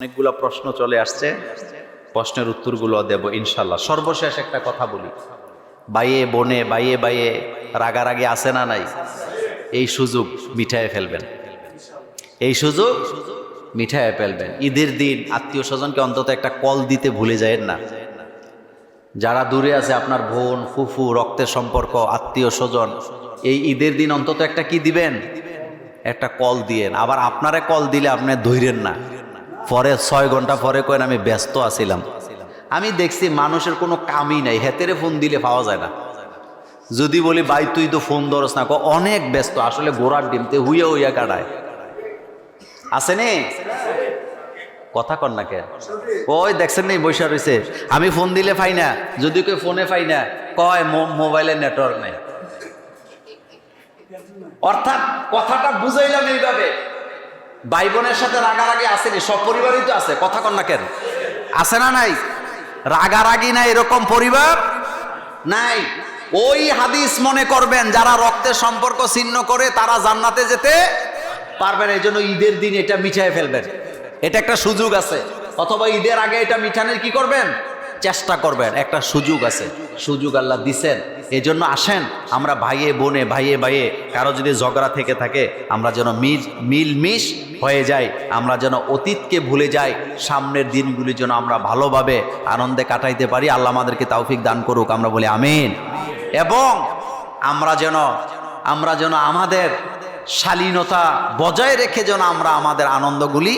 অনেকগুলো প্রশ্ন চলে আসছে। প্রশ্নের উত্তরগুলো দেব ইনশাল্লাহ সর্বশেষ একটা কথা বলি। বাইয়ে, বনে, বাইয়ে বাইয়ে রাগারাগি আছে না নাই? এই সুযোগ মিঠায় ফেলবেন। এই সুযোগ মিঠায় ফেলবেন। ঈদের দিন আত্মীয় স্বজনকে অন্তত একটা কল দিতে ভুলে যায়েন না। যারা দূরে আছে, আপনার বোন, ফুফু, রক্তের সম্পর্ক, আত্মীয় স্বজন, এই ঈদের দিন অন্তত একটা কি দিবেন? একটা কল দিয়েন। আবার আপনারে কল দিলে আপনি ধৈরেন না। পরে ছয় ঘণ্টা পরে কয়েন আমি ব্যস্ত আছিলাম। আমি দেখছি মানুষের কোনো কামই নাই, হেতেরে ফোন দিলে পাওয়া যায় না। যদি বলি, ভাই, তুই তো ফোন ধরস না। অনেক ব্যস্ত, আসলে গোড়ার ডিমতে হুইয়া হুইয়া কাটায়। আছে নে? কথা কর না কে? ওই দেখছেন নেই বৈশা রয়েছে আমি ফোন দিলে পাই না, যদি কেউ ফোনে পাই না, কয় মোবাইলে নেটওয়ার্ক নেই। অর্থাৎ কথাটা বুঝাইলাম এইভাবে। ভাই বোনের সাথে রাগারাগি আসেনি, সব পরিবারই তো আছে, কথা কন না কেন? আছে না নাই? রাগারাগি না এরকম পরিবার? নাই। ওই হাদিস মনে করবেন, যারা রক্তের সম্পর্ক ছিন্ন করে, তারা জান্নাতে যেতে পারবেন এই জন্য ঈদের দিন এটা মিঠাই ফেলবেন। এটা একটা সুযোগ আছে। অথবা ঈদের আগে এটা মিঠানের কি করবেন? চেষ্টা করবেন, একটা সুযোগ আছে। সুযোগ আল্লাহ দিছেন। এই জন্য আসেন, আমরা ভাইয়ে, বোনে, ভাইয়ে ভাইয়ে, কারও যদি ঝগড়া থেকে থাকে, আমরা যেন মিল মিল মিশ হয়ে যাই, আমরা যেন অতীতকে ভুলে যাই, সামনের দিনগুলি যেন আমরা ভালোভাবে আনন্দে কাটাইতে পারি, আল্লাহ আমাদেরকে তৌফিক দান করুক, আমরা বলি আমিন। এবং আমরা যেন আমরা যেন আমাদের শালীনতা বজায় রেখে যেন আমরা আমাদের আনন্দগুলি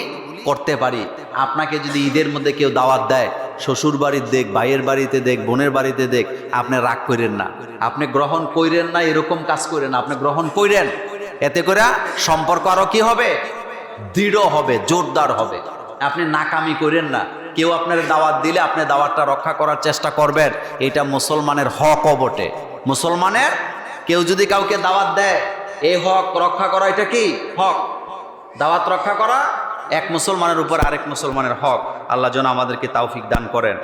করতে পারি। আপনাকে যদি ঈদের মধ্যে কেউ দাওয়াত দেয় শ্বশুর বাড়ির দেখ, ভাইয়ের বাড়িতে দেখ, বোনের বাড়িতে দেখ, আপনি রাগ করেন না। আপনি গ্রহণ কইরেন না, এরকম কাজ করেন আপনি গ্রহণ কইরেন। এতে করে সম্পর্ক আরও কি হবে? দৃঢ় হবে, জোরদার হবে। আপনি নাকামি করেন না। কেউ আপনার দাওয়াত দিলে আপনি দাওয়াতটা রক্ষা করার চেষ্টা করবেন। এটা মুসলমানের হকও বটে। মুসলমানের? কেউ যদি কাউকে দাওয়াত দেয় এই হক রক্ষা করা এটা কি? হক। দাওয়াত রক্ষা করা এক মুসলমানের উপর আরেক মুসলমানের হক। আল্লাহ যেন আমাদেরকে তাওফিক দান করেন।